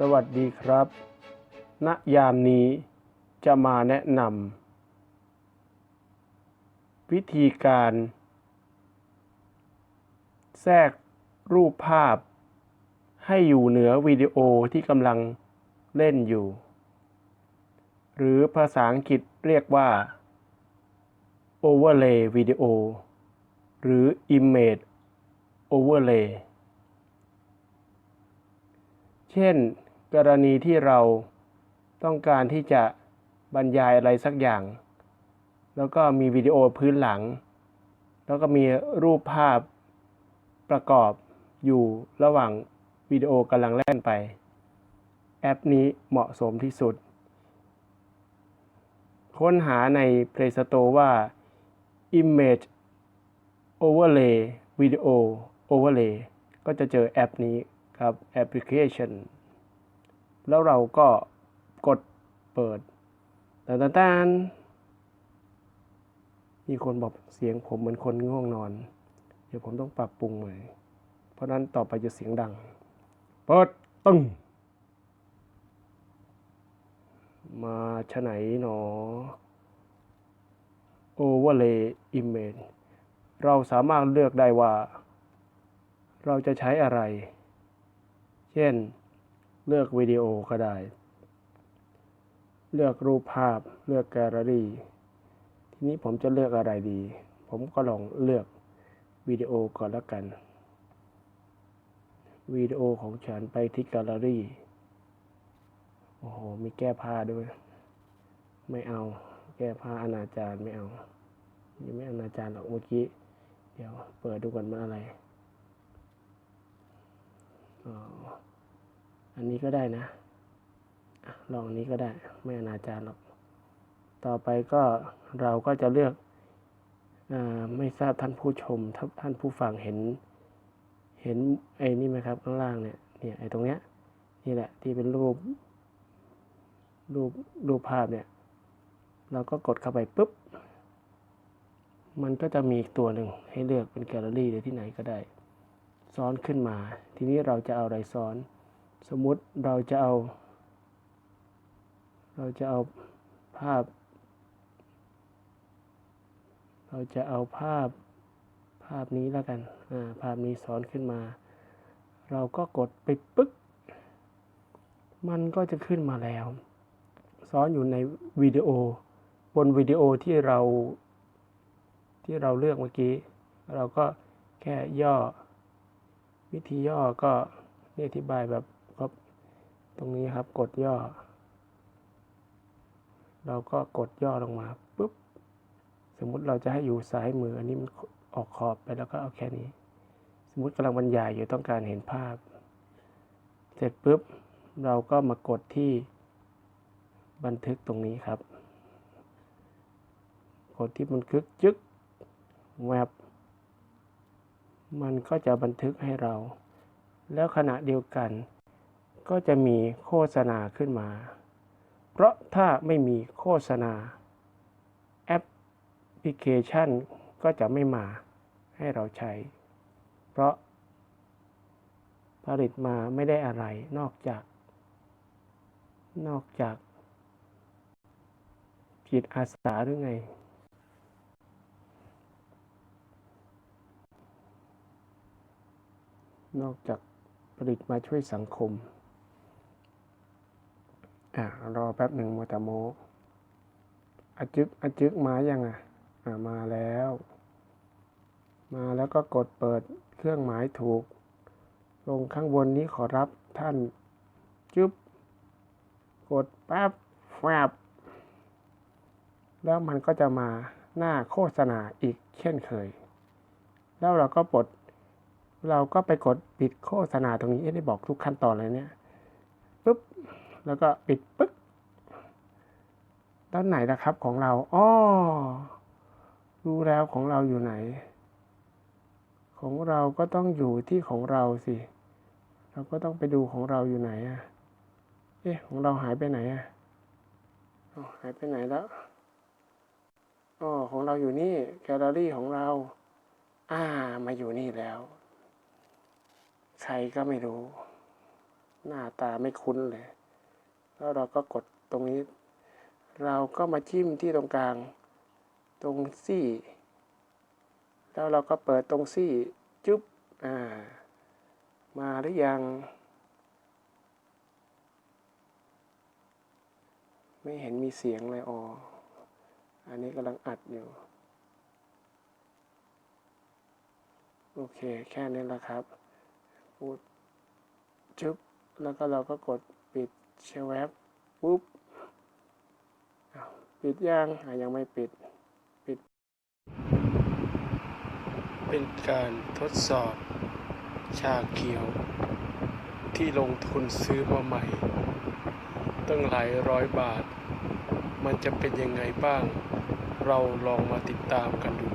สวัสดีครับ ณ ยามนี้จะมาแนะนำวิธีการ แทรกรูปภาพ ให้อยู่เหนือวิดีโอที่กำลังเล่นอยู่ หรือภาษาอังกฤษเรียกว่า overlay วิดีโอหรือ image overlay เช่น กรณีที่เราต้องการที่จะบรรยายอะไรสักอย่าง แล้วก็มีวิดีโอพื้นหลัง แล้วก็มีรูปภาพประกอบอยู่ระหว่างวิดีโอกำลังเล่นไป แอปนี้เหมาะสมที่สุด ค้นหาใน Play Store ว่า Image Overlay Video Overlay ก็จะเจอแอปนี้ครับแอปพลิเคชัน แล้วเราก็กดเปิดตานตานมีคนบอกเสียงผมเหมือนคนง่วงนอน เดี๋ยวผมต้องปรับปรุงใหม่ เพราะนั้นต่อไปจะเสียงดัง เปิดตึ้งมาชะไหนหนอ Overlay Image เราสามารถเลือกได้ว่า เราจะใช้อะไร เช่น เลือกวิดีโอก็ได้ เลือกรูปภาพ เลือกแกลเลอรี่ ทีนี้ผมจะเลือกอะไรดี ผมก็ลองเลือกวิดีโอก่อนล้วกัน วิดีโอของฉันไปที่แกลเลอรี่ โอ้โห มีแก้ผ้าด้วย ไม่เอา แก้ผ้าอนาจารไม่เอายังไม่อนาจารหรอกเมื่อกี้ เดี๋ยวเปิดดูก่อนมันอะไรอ๋อ อันนี้ก็ได้นะ ลองนี้ก็ได้ ไม่อนาจารหรอก ต่อไปก็เราก็จะเลือกอไม่ทราบท่านผู้ชมท่านท่านผู้ฟังเห็น เห็นไอ้นี่ไหมครับข้างล่างเนี่ย เนี่ยไอ้ตรงเนี้ย นี่แหละที่เป็นรูป รูปรูปภาพเนี่ย เราก็กดเข้าไปปุ๊บ มันก็จะมีอีกตัวหนึ่งให้เลือกเป็นแกลเลอรี่หรือที่ไหนก็ได้ ซ้อนขึ้นมา ทีนี้เราจะเอาอะไรซ้อน สมมุติเราจะเอา เราจะเอาภาพ เราจะเอาภาพภาพนี้แล้วกันาภาพนี้ซ้อนขึ้นมา เราก็กดไปปึ๊ก มันก็จะขึ้นมาแล้ว ซ้อนอยู่ในวิดีโอ บนวิดีโอที่เรา ที่เราเลือกเมื่อกี้ เราก็แค่ย่อ วิธีย่อก็นี่อธิบายแบบ ครับตรงนี้ครับกดย่อ เราก็กดย่อลงมาปุ๊บสมมุติเราจะให้อยู่ซ้ายมือ อันนี้มันออกขอบไปแล้วก็เอาแค่นี้ สมมุติกำลังบรรยายอยู่ต้องการเห็นภาพ เสร็จปุ๊บเราก็มากดที่บันทึกตรงนี้ครับ กดที่บันทึกจึ๊กแวบมันก็จะบันทึกให้เรา แล้วขณะเดียวกัน ก็จะมีโฆษณาขึ้นมา เพราะถ้าไม่มีโฆษณา แอปพลิเคชันก็จะไม่มาให้เราใช้ เพราะผลิตมาไม่ได้อะไรนอกจาก นอกจากจิตอาสาหรือไง นอกจากผลิตมาช่วยสังคม อ่ารอแป๊บหนึ่งโมวแต่โมอาจึกอาจึกมายังอะอ่ามาแล้ว มาแล้วก็กดเปิดเครื่องหมายถูก ลงข้างบนนี้ขอรับท่านจึ๊บกดแป๊บแฟบแล้วมันก็จะมาหน้าโฆษณาอีกเช่นเคย แล้วเราก็ปลดเราก็ไปกดปิดโฆษณาตรงนี้ได้บอกทุกขั้นตอนเลยเนี่ยปุ๊บ แล้วก็ปิดปึ๊กด้านไหนนะครับของเราอ้อรู้แล้วของเราอยู่ไหน ของเราก็ต้องอยู่ที่ของเราสิ เราก็ต้องไปดูของเราอยู่ไหนอะเอ๊ะของเราหายไปไหนอะหายไปไหนแล้วอ๋อของเราอยู่นี่แกลเลอรี่ของเรา อ่า มาอยู่นี่แล้ว ใครก็ไม่รู้ หน้าตาไม่คุ้นเลย แล้วเราก็กดตรงนี้ เราก็มาจิ้มที่ตรงกลาง ตรงซี่ แล้วเราก็เปิดตรงซี่จุ๊บอ่ามาหรือยัง ไม่เห็นมีเสียงเลยอ๋ออันนี้กำลังอัดอยู่ โอเค แค่นี้แหละครับพูดจุ๊บแล้วก็เราก็กดปิด แชร์แวบปุ๊บปิดยังยังไม่ปิดปิด เป็นการทดสอบชาเขียว ที่ลงทุนซื้อมาใหม่ ตั้งหลายร้อยบาท มันจะเป็นยังไงบ้าง เราลองมาติดตามกันดู